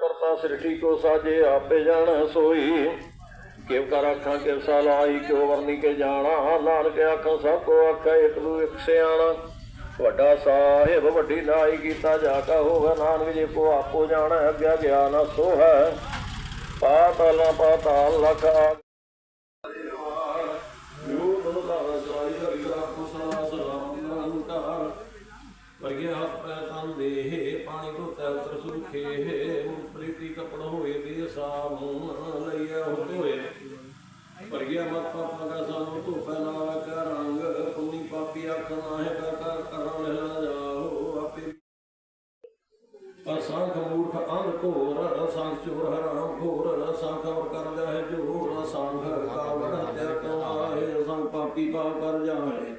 ਕਰਤਾ ਸ੍ਰਿਸ਼ਟੀ ਕੋ ਸਾਜੇ, ਆਪੇ ਜਾਣ ਸੋਈ। ਕਿਵ ਕਰ ਅੱਖਾਂ ਕਿਵ ਸਲਾਈ ਕਿਉ ਵਰਨੀ ਕੇ ਜਾਣਾ? ਨਾਨਕ ਆਖਾਂ, ਸਭ ਕੋ ਆਖਾ, ਇਕ ਨੂੰ ਇਕ ਸਿਆਣਾ। ਵੱਡਾ ਸਾਹਿਬ, ਵੱਡੀ ਨਾਈ ਕੀਤਾ ਜਾ ਕਾ ਹੋਵੇ ਨਾਨਕ ਜੇ ਕੋ ਆਪੋ ਜਾਣਾ, ਅੱਗੇ ਗਿਆਨ ਸੋ ਹੈ ਪਾਤਾਲਾ ਪਾਤਾਲ ਲਖ ਘੋਰ ਅਸੰਖ ਚੋਰ ਹਰਾਮ ਘੋਰ ਅਸੰਖ ਵਰ ਕਰਦਾ ਹੈ ਜੋਰ ਅਸੰਖ ਕਾਵੜ ਹਤਿਆ ਕਵਾਏ ਅਸੰਖ ਪਾਪੀ ਪਾਪ ਕਰ ਜਾਏ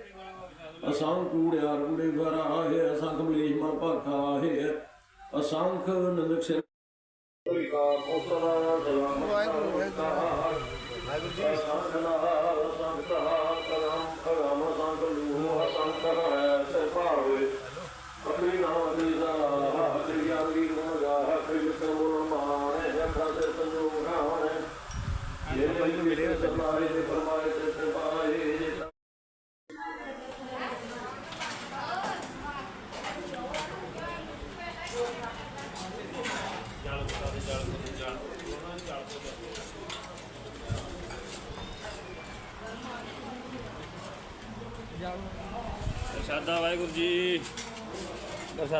ਅਸੰਖ ਕੂੜਿਆ ਕੂੜੇ ਵਰਾ ਹੈ ਅਸੰਖ ਮਲੇਸ਼ ਮਨ ਭਾਖਾ ਹੈ ਅਸੰਖ ਨੰਦਕ ਸਿਰ ਪ੍ਰਸ਼ਾਦਾ ਵਾਹਿਗੁਰੂ ਜੀ ਪ੍ਰਸ਼ਾਦਾ ਬਾਬਾ ਜੀ ਪ੍ਰਸ਼ਾਦਾ ਬਾਬਾ ਜੀ ਨਾਮੀ ਜਿਸ ਕਾ ਕਰੋ ਬੇਨੰਤੀ ਮੇਰਾ ਦੁੱਖ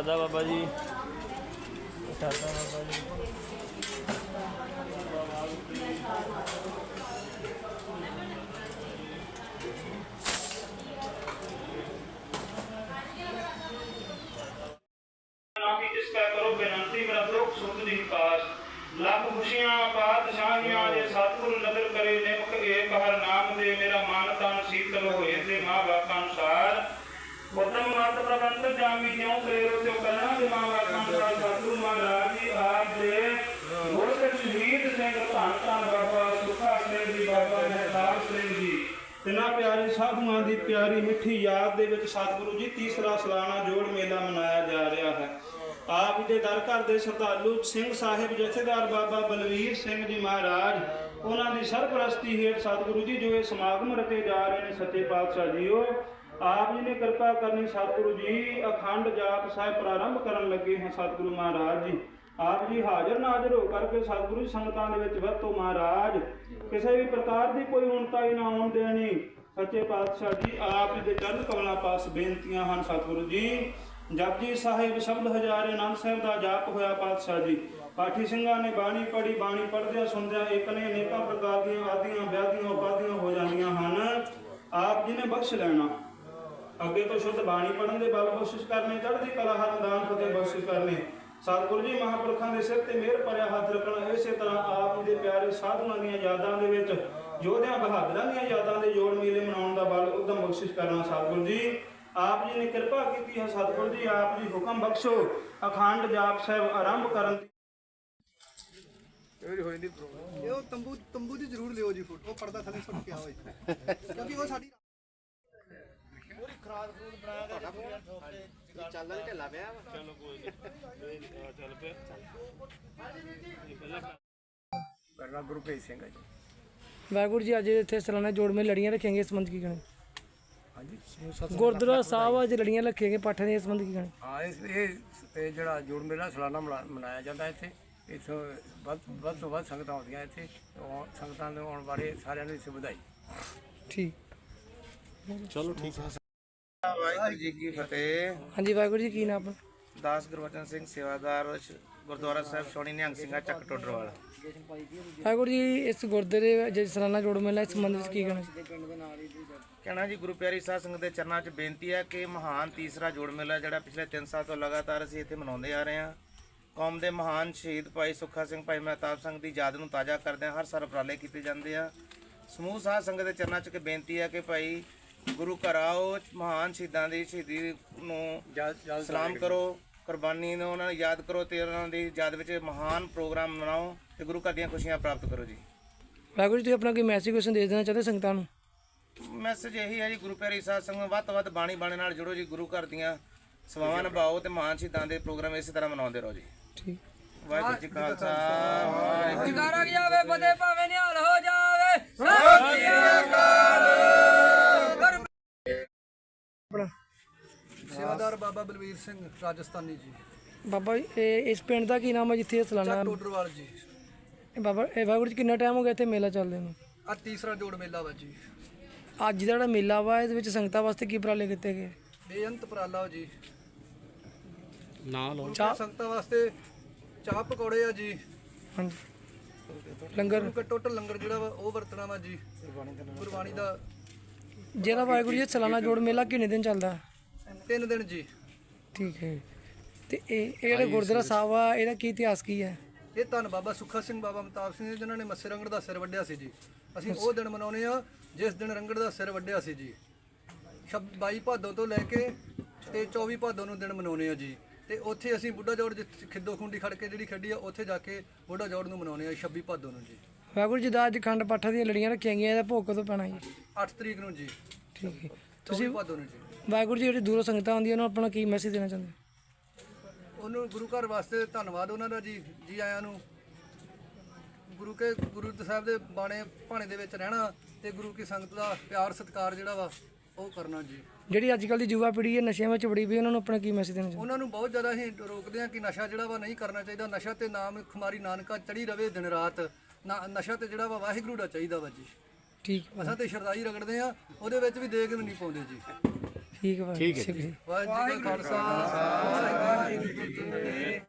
ਸੁਖ ਦੀ ਕਾਸ ਲੱਖ ਖੁਸ਼ੀਆਂ ਪਾਤਸ਼ਾਹੀਆਂ ਜੇ ਸਤਿਗੁਰੂ ਨਦਰ ਕਰੇ, ਨਿਮਕ ਏਕ ਹਰ ਨਾਮ ਦੇ, ਮੇਰਾ ਮਨ ਤਨ ਸੀਤਲ ਹੋਏ ਤੇ ਮਾਂ ਬਾਪ ਅਨੁਸਾਰ। ਉਤਮ ਮਤ ਪ੍ਰਬੰਧ ਜਾਮੀ, ਜਿਉ ਪ੍ਰੇਰੋ ਤਿਉ ਕਰਨਾ ਦੇ ਮਾਂ ਬਾਪ ਅਨੁਸਾਰ, ਸਤਿਗੁਰੂ ਮਹਾਰਾਜ ਜੀ ਆਪ ਦੇ ਗੁਰਸਿੱਖ ਸ਼ਹੀਦ ਸਿੰਘ ਧੰਨ ਧੰਨ ਬਾਬਾ, ਸੁਖਾ ਸਿੰਘ ਜੀ, ਬਾਬਾ ਮਹਿਤਾਬ ਸਿੰਘ ਜੀ। ਤਿੰਨਾਂ ਪਿਆਰੀ ਸਾਧੂਆਂ ਦੀ ਪਿਆਰੀ ਮਿੱਠੀ ਯਾਦ ਦੇ ਵਿੱਚ ਸਤਿਗੁਰੂ ਜੀ ਤੀਸਰਾ ਸਾਲਾਨਾ ਜੋੜ ਮੇਲਾ ਮਨਾਇਆ ਜਾ ਰਿਹਾ ਹੈ। ਆਪ ਦੇ ਦਰ ਘਰ ਦੇ ਸ਼ਰਧਾਲੂ ਸਿੰਘ ਸਾਹਿਬ, ਜਥੇਦਾਰ ਬਾਬਾ ਬਲਵੀਰ ਸਿੰਘ ਜੀ ਮਹਾਰਾਜ, ਉਹਨਾਂ ਦੀ ਸਰਪ੍ਰਸਤੀ ਹੇਠ ਸਤਿਗੁਰੂ ਜੀ ਜੋ ਇਹ ਸਮਾਗਮ ਰਤੇ ਜਾ ਰਹੇ ਨੇ ਸੱਚੇ ਪਾਤਸ਼ਾਹ ਜੀਓ, ਆਪ ਜੀ ਨੇ ਕਿਰਪਾ ਕਰਨੀ ਸਤਿਗੁਰੂ ਜੀ, ਅਖੰਡ ਜਾਪ ਸਾਹਿਬ ਪ੍ਰਾਰੰਭ ਕਰਨ ਲੱਗੇ ਹਨ ਸਤਿਗੁਰੂ ਮਹਾਰਾਜ ਜੀ। ਆਪ ਜੀ ਹਾਜ਼ਰ ਨਾਜ਼ਰ ਹੋ ਕਰਕੇ ਸਤਿਗੁਰੂ ਸੰਗਤਾਂ ਦੇ ਵਿੱਚ ਵਰਤੋ ਮਹਾਰਾਜ। ਕਿਸੇ ਵੀ ਪ੍ਰਕਾਰ ਦੀ ਕੋਈ ਉਣਤਾ ਨਾ ਆਉਣ ਦੇਣੀ। ਸੱਚੇ ਪਾਤਸ਼ਾਹ ਜੀ, ਆਪ ਜੀ ਦੇ ਚਰਨ ਕਮਲਾਂ ਪਾਸ ਬੇਨਤੀਆਂ ਹਨ ਸਤਿਗੁਰੂ ਜੀ। ਜਪਜੀ ਸਾਹਿਬ ਸ਼ਬਦ ਹਜ਼ਾਰੇ ਨਾਮ ਸਾਹਿਬ ਦਾ ਜਾਪ ਹੋਇਆ ਪਾਤਸ਼ਾਹ ਜੀ। ਪਾਠੀ ਸਿੰਘਾਂ ਨੇ ਬਾਣੀ ਪੜੀ ਬਾਣੀ ਪੜਦਿਆਂ ਸੁਣਦਿਆਂ ਇੱਕ ਨੇ ਅਨੇਕਾਂ ਪ੍ਰਕਾਰ ਦੀਆਂ ਆਦੀਆਂ, ਵਿਆਧੀਆਂ, ਉਪਾਧੀਆਂ ਹੋ ਜਾਂਦੀਆਂ ਹਨ। ਆਪ ਜੀ ਨੇ ਬਖਸ਼ ਲੈਣਾ। ਅੱਗੇ ਤੋਂ ਸ਼ੁੱਧ ਬਾਣੀ ਪੜਨ ਦੇ ਬਲ ਬਖਸ਼ਿਸ਼ ਕਰਨੇ, ਚੜ੍ਹਦੀ ਕਲਾ ਹਰ ਦਾਨ ਫਤਿਹ ਬਖਸ਼ਿਸ਼ ਕਰਨੀ। ਸਤਿਗੁਰੂ ਜੀ ਮਹਾਂਪੁਰਖਾਂ ਦੇ ਸਿਰ ਤੇ ਮਿਹਰ ਭਰਿਆ ਹੱਥ ਰੱਖਣਾ ਇਸੇ ਤਰ੍ਹਾਂ ਆਪ ਦੇ ਪਿਆਰੇ ਸਾਧੂਆਂ ਦੀਆਂ ਯਾਦਾਂ ਦੇ ਵਿੱਚ ਯੋਧਿਆਂ ਬਹਾਦਰਾਂ ਦੀਆਂ ਯਾਦਾਂ ਦੇ ਜੋੜ ਮੇਲੇ ਮਨਾਉਣ ਦਾ ਬਲ ਉਦਮ ਬਖਸ਼ਿਸ਼ ਕਰਨਾ ਸਤਿਗੁਰੂ ਜੀ। ਆਪ ਜੀ ਨੇ ਕਿਰਪਾ ਕੀਤੀ ਹੈ ਸਤਿਗੁਰੂ ਜੀ ਆਪ ਜੀ ਹੁਕਮ ਬਖਸ਼ੋ। ਅਖੰਡ ਜਾਪ ਸਾਹਿਬ ਆਰੰਭ ਕਰਨ ਦੀ ਇਹ ਉਹ ਤੰਬੂ ਤੰਬੂ ਦੀ ਜ਼ਰੂਰ ਲਿਓ ਜੀ ਫੋਟੋ ਉਹ ਪਰਦਾ ਥੱਲੇ ਸੁੱਟ ਕੇ ਆਓ ਜੀ ਕਿਉਂਕਿ ਉਹ ਸਾਡੀ ਪੂਰੀ ਖਰਾਦ ਖਰੂਦ ਬਣਾ ਕੇ ਚੱਲਦਾ ਨਹੀਂ ਢਿੱਲਾ ਪਿਆ ਚਲੋ ਕੋਈ ਨਹੀਂ ਚੱਲ ਪਿਆ। ਕਰਨਾ ਗੁਰੂ ਭੇਜ ਸਿੰਘ ਹੈ ਜੀ। ਵਾਹਿਗੁਰੂ ਜੀ ਅੱਜ ਇੱਥੇ ਸਾਲਾਨਾ ਜੋੜ ਮੇਲ ਲੜੀਆਂ ਰੱਖੀਆਂ ਗਈਆਂ ਇਸ ਸੰਬੰਧ ਕੀ ਕਹਣੇ? ਹਾਂਜੀ। ਗੁਰਦੁਆਰਾ ਸਾਹਿਬ ਅੱਜ ਲੜੀਆਂ ਰੱਖੀਆਂ ਗਈਆਂ ਪਾਠਾਂ ਦੇ ਇਸ ਸੰਬੰਧ ਕੀ ਕਹਣੇ? ਹਾਂ ਇਸ ਇਹ ਇਹ ਜਿਹੜਾ ਜੋੜ ਮੇਲਾ ਸਾਲਾਨਾ ਮਨਾ- ਮਨਾਇਆ ਜਾਂਦਾ ਇੱਥੇ। ਇੱਥੋਂ ਵੱਧ ਵੱਧ ਤੋਂ ਵੱਧ ਸੰਗਤਾਂ ਆਉਂਦੀਆਂ ਇੱਥੇ। ਉਹ ਸੰਗਤਾਂ ਨੂੰ ਆਉਣ ਬਾਰੇ ਸਾਰਿਆਂ ਨੂੰ ਇਸ ਵਧਾਈ। ਠੀਕ। ਵਾਹਿਗੁਰੂ ਜੀ ਕੀ ਫਤਿਹ। ਹਾਂਜੀ ਵਾਹਿਗੁਰੂ ਜੀ ਕੀ ਨਾਮ ਆਪਣਾ ਦਾਸ ਗੁਰਬਚਨ ਸਿੰਘ ਸੇਵਾਦਾਰ ਸ਼- ਗੁਰਦੁਆਰਾ ਸਾਹਿਬ ਸੋਣੀ ਨਿਹੰਗ ਸਿੰਘਾ ਚੱਕ ਟੋਡਰਵਾਲ। ਵਾਹਿਗੁਰੂ ਜੀ ਇਸ ਗੁਰਦੁਆਰੇ ਅੱਜ ਸਾਲਾਨਾ ਜੋੜ ਮੇਲਾ ਇਸ ਸੰਬੰਧ ਵਿੱਚ ਕੀ ਕਹਣੇ ਕਹਿਣਾ ਜੀ ਗੁਰੂ ਪਿਆਰੀ ਸਾਧ ਸੰਗਤ ਦੇ ਚਰਨਾਂ 'ਚ ਬੇਨਤੀ ਹੈ ਕਿ ਮਹਾਨ ਤੀਸਰਾ ਜੋੜ ਮੇਲਾ ਜਿਹੜਾ ਪਿਛਲੇ 3 ਸਾਲ ਤੋਂ ਲਗਾਤਾਰ ਅਸੀਂ ਇੱਥੇ ਮਨਾਉਂਦੇ ਆ ਰਹੇ ਹਾਂ ਕੌਮ ਦੇ ਮਹਾਨ ਸ਼ਹੀਦ ਭਾਈ ਸੁੱਖਾ ਸਿੰਘ ਭਾਈ ਮਹਿਤਾਬ ਸਿੰਘ ਦੀ ਯਾਦ ਨੂੰ ਤਾਜ਼ਾ ਕਰਦੇ ਹਰ ਸਾਲ ਉਪਰਾਲੇ ਕੀਤੇ ਜਾਂਦੇ ਆ। ਸਮੂਹ ਸਾਧ ਸੰਗਤ ਦੇ ਚਰਨਾਂ 'ਚ ਕਿ ਬੇਨਤੀ ਹੈ ਕਿ ਭਾਈ ਗੁਰੂ ਘਰ ਆਓ ਮਹਾਨ ਸ਼ਹੀਦਾਂ ਦੀ ਸ਼ਹੀਦੀ ਨੂੰ ਸਲਾਮ ਕਰੋ ਕੁਰਬਾਨੀ ਨੂੰ ਉਹਨਾਂ ਨੂੰ ਯਾਦ ਕਰੋ ਤੇ ਉਹਨਾਂ ਦੀ ਯਾਦ ਵਿੱਚ ਮਹਾਨ ਪ੍ਰੋਗਰਾਮ ਮਨਾਓ ਤੇ ਗੁਰੂ ਘਰ ਦੀਆਂ ਖੁਸ਼ੀਆਂ ਪ੍ਰਾਪਤ ਕਰੋ ਜੀ। ਵਾਹਿਗੁਰੂ ਜੀ ਤੁਸੀਂ ਆਪਣਾ ਕੋਈ ਮੈਸੇਜ ਕੋਈ ਸੰਦੇਸ਼ ਦੇਣਾ ਚਾਹੁੰਦੇ ਸੰਗਤਾਂ ਨੂੰ? ਮੈਸੇਜ ਇਹੀ ਹੈ ਜੀ ਗੁਰੂ ਪਿਆਰੀ ਸਾਧ ਸੰਗਤ ਵੱਧ ਤੋਂ ਵੱਧ ਬਾਣੀ ਬਾਣੇ ਨਾਲ ਜੁੜੋ ਜੀ ਗੁਰੂ ਘਰ ਦੀਆਂ ਸੇਵਾਵਾਂ ਨਿਭਾਓ ਤੇ ਮਹਾਨ ਸ਼ਹੀਦਾਂ ਦੇ ਪ੍ਰੋਗਰਾਮ ਇਸੇ ਤਰ੍ਹਾਂ ਮਨਾਉਂਦੇ ਰਹੋ ਜੀ। ਠੀਕ। ਵਾਹਿਗੁਰੂ ਜੀ ਖਾਲਸਾ ਵਾਹਿਗੁਰੂ ਜੀ ਕੀ ਬਦੇ ਭਾਵੇਂ ਨਿਹਾਲ ਬਲਵੀਰ ਸਿੰਘ ਰਾਜਸਥਾਨੀ ਜੀ। ਬਾਬਾ ਜੀ, ਇਹ ਇਸ ਪਿੰਡ ਦਾ ਕੀ ਨਾਮ ਹੈ ਜਿੱਥੇ ਇਹ ਸਾਲਾਨਾ ਟੋਡਰਵਾਲ ਜੀ। ਇਹ ਬਾਬਾ ਇਹ ਵਾਹਿਗੁਰੂ ਜੀ ਕਿੰਨਾ ਟਾਈਮ ਹੋ ਗਿਆ ਇੱਥੇ ਮੇਲਾ ਚੱਲਦੇ ਨੂੰ? ਆ ਤੀਸਰਾ ਜੋੜ ਮੇਲਾ ਵਾ ਜੀ। ਅੱਜ ਦਾ ਜਿਹੜਾ ਮੇਲਾ ਵਾ ਇਹਦੇ ਵਿੱਚ ਸੰਗਤਾਂ ਵਾਸਤੇ ਕੀ ਉਪਰਾਲੇ ਕੀਤੇ ਗਏ? ਬੇਅੰਤ ਉਪਰਾਲਾ ਜੀ। ਨਾ ਲਓ ਚਾਹ ਸੰਗਤਾਂ ਵਾਸਤੇ ਚਾਹ ਪਕੌੜੇ ਆ ਜੀ। ਹਾਂਜੀ। ਲੰਗਰ? ਗੁਰੂ ਟੋਟਲ ਲੰਗਰ ਜਿਹੜਾ ਵਾ ਉਹ ਵਰਤਣਾ ਵਾ ਜੀ। ਗੁਰਬਾਣੀ ਦਾ ਜਿਹੜਾ ਵਾਹਿਗੁਰੂ ਜੀ ਇਹ ਸਾਲਾਨਾ ਜੋੜ ਮੇਲਾ ਕਿੰਨੇ ਦਿਨ ਚੱਲਦਾ? ਤਿੰਨ ਦਿਨ ਜੀ। ਠੀਕ ਹੈ ਤੇ ਇਹ ਇਹ ਜਿਹੜਾ ਗੁਰਦੁਆਰਾ ਸਾਹਿਬ ਆ ਇਹਦਾ ਕੀ ਇਤਿਹਾਸ ਕੀ ਹੈ? ਇਹ ਧੰਨ ਬਾਬਾ ਸੁੱਖਾ ਸਿੰਘ ਬਾਬਾ ਮਤਾਬ ਸਿੰਘ ਜੀ ਜਿਨ੍ਹਾਂ ਨੇ ਮੱਸੇ ਰੰਗੜ ਦਾ ਸਿਰ ਵੱਢਿਆ ਸੀ ਜੀ। ਅਸੀਂ ਉਹ ਦਿਨ ਮਨਾਉਨੇ ਆ ਜਿਸ ਦਿਨ ਰੰਗੜ ਦਾ ਸਿਰ ਵੱਢਿਆ ਸੀ ਜੀ। ਸ਼ਬ 22 ਭਾਦੋਂ ਤੋਂ ਲੈ ਕੇ ਤੇ 24 ਭਾਦੋਂ ਨੂੰ ਦਿਨ ਮਨਾਉਨੇ ਆ ਜੀ। ਤੇ ਉੱਥੇ ਅਸੀਂ ਬੁੱਢਾ ਜੋੜ ਜਿੱਥੇ ਖਿੱਦੋ ਖੁੰਡੀ ਖੜ ਕੇ ਜਿਹੜੀ ਖੇਡੀ ਆ ਉੱਥੇ ਜਾ ਕੇ ਬੁੱਢਾ ਜੋੜ ਨੂੰ ਮਨਾਉਨੇ ਆ 26 ਭਾਦੋਂ ਨੂੰ ਜੀ। ਵਾਹਿਗੁਰੂ ਜੀ ਦਾ ਅੱਜ ਖੰਡ ਪਾਠਾਂ ਦੀਆਂ ਲੜੀਆਂ ਰੱਖੀਆਂ ਗਈਆਂ ਇਹਦਾ ਭੋਗ ਕਦੋਂ ਪੈਣਾ ਜੀ? 8 ਤਰੀਕ ਨੂੰ ਜੀ। ਠੀਕ ਹੈ। 24 ਭਾਦੋਂ ਨੂੰ ਜੀ। ਵਾਹਿਗੁਰੂ ਜੀ ਜਿਹੜੀ ਦੂਰੋਂ ਸੰਗਤਾਂ ਆਉਂਦੀਆਂ ਉਹਨਾਂ ਨੂੰ ਆਪਣਾ ਕੀ ਮੈਸੇਜ ਦੇਣਾ ਚਾਹੁੰਦੇ ਉਹਨੂੰ ਗੁਰੂ ਘਰ ਵਾਸਤੇ ਧੰਨਵਾਦ ਉਹਨਾਂ ਦਾ ਜੀ ਜੀ ਆਇਆਂ ਨੂੰ। ਗੁਰੂ ਕੇ ਗੁਰੂ ਸਾਹਿਬ ਦੇ ਬਾਣੇ ਭਾਣੇ ਦੇ ਵਿੱਚ ਰਹਿਣਾ ਤੇ ਗੁਰੂ ਕੀ ਸੰਗਤ ਦਾ ਪਿਆਰ ਸਤਿਕਾਰ ਜਿਹੜਾ ਵਾ ਉਹ ਕਰਨਾ ਜੀ। ਜਿਹੜੀ ਅੱਜ ਕੱਲ੍ਹ ਦੀ ਯੁਵਾ ਪੀੜ੍ਹੀ ਹੈ ਨਸ਼ਿਆਂ ਵਿੱਚ ਵੜੀ ਪਈ ਉਹਨਾਂ ਨੂੰ ਆਪਣਾ ਕੀ ਮੈਸੇਜ ਦੇਣਾ ਚਾਹੁੰਦੇ ਉਹਨਾਂ ਨੂੰ ਬਹੁਤ ਜ਼ਿਆਦਾ ਅਸੀਂ ਰੋਕਦੇ ਹਾਂ ਕਿ ਨਸ਼ਾ ਜਿਹੜਾ ਵਾ ਨਹੀਂ ਕਰਨਾ ਚਾਹੀਦਾ। ਨਸ਼ਾ ਤੇ ਨਾਮ ਖੁਮਾਰੀ ਨਾਨਕਾ ਚੜੀ ਰਵੇ ਦਿਨ ਰਾਤ। ਨਾ- ਨਸ਼ਾ ਤੇ ਜਿਹੜਾ ਵਾ ਵਾਹਿਗੁਰੂ ਦਾ ਚਾਹੀਦਾ ਵਾ ਜੀ। ਠੀਕ ਹੈ। ਅਸਾਂ ਤੇ ਸ਼ਰਦਾਈ ਰਗੜਦੇ ਆ ਉਹਦੇ ਵਿੱਚ ਵੀ ਦੇਗ ਵੀ ਨਹੀਂ ਪਾਉਂਦੇ ਜੀ। ਠੀਕ ਠੀਕ ਹੈ ਵਾਹਿਗੁਰੂ ਜੀ ਕਾ ਖਾਲਸਾ ਵਾਹਿਗੁਰੂ ਜੀ ਕੀ ਫਤਿਹ।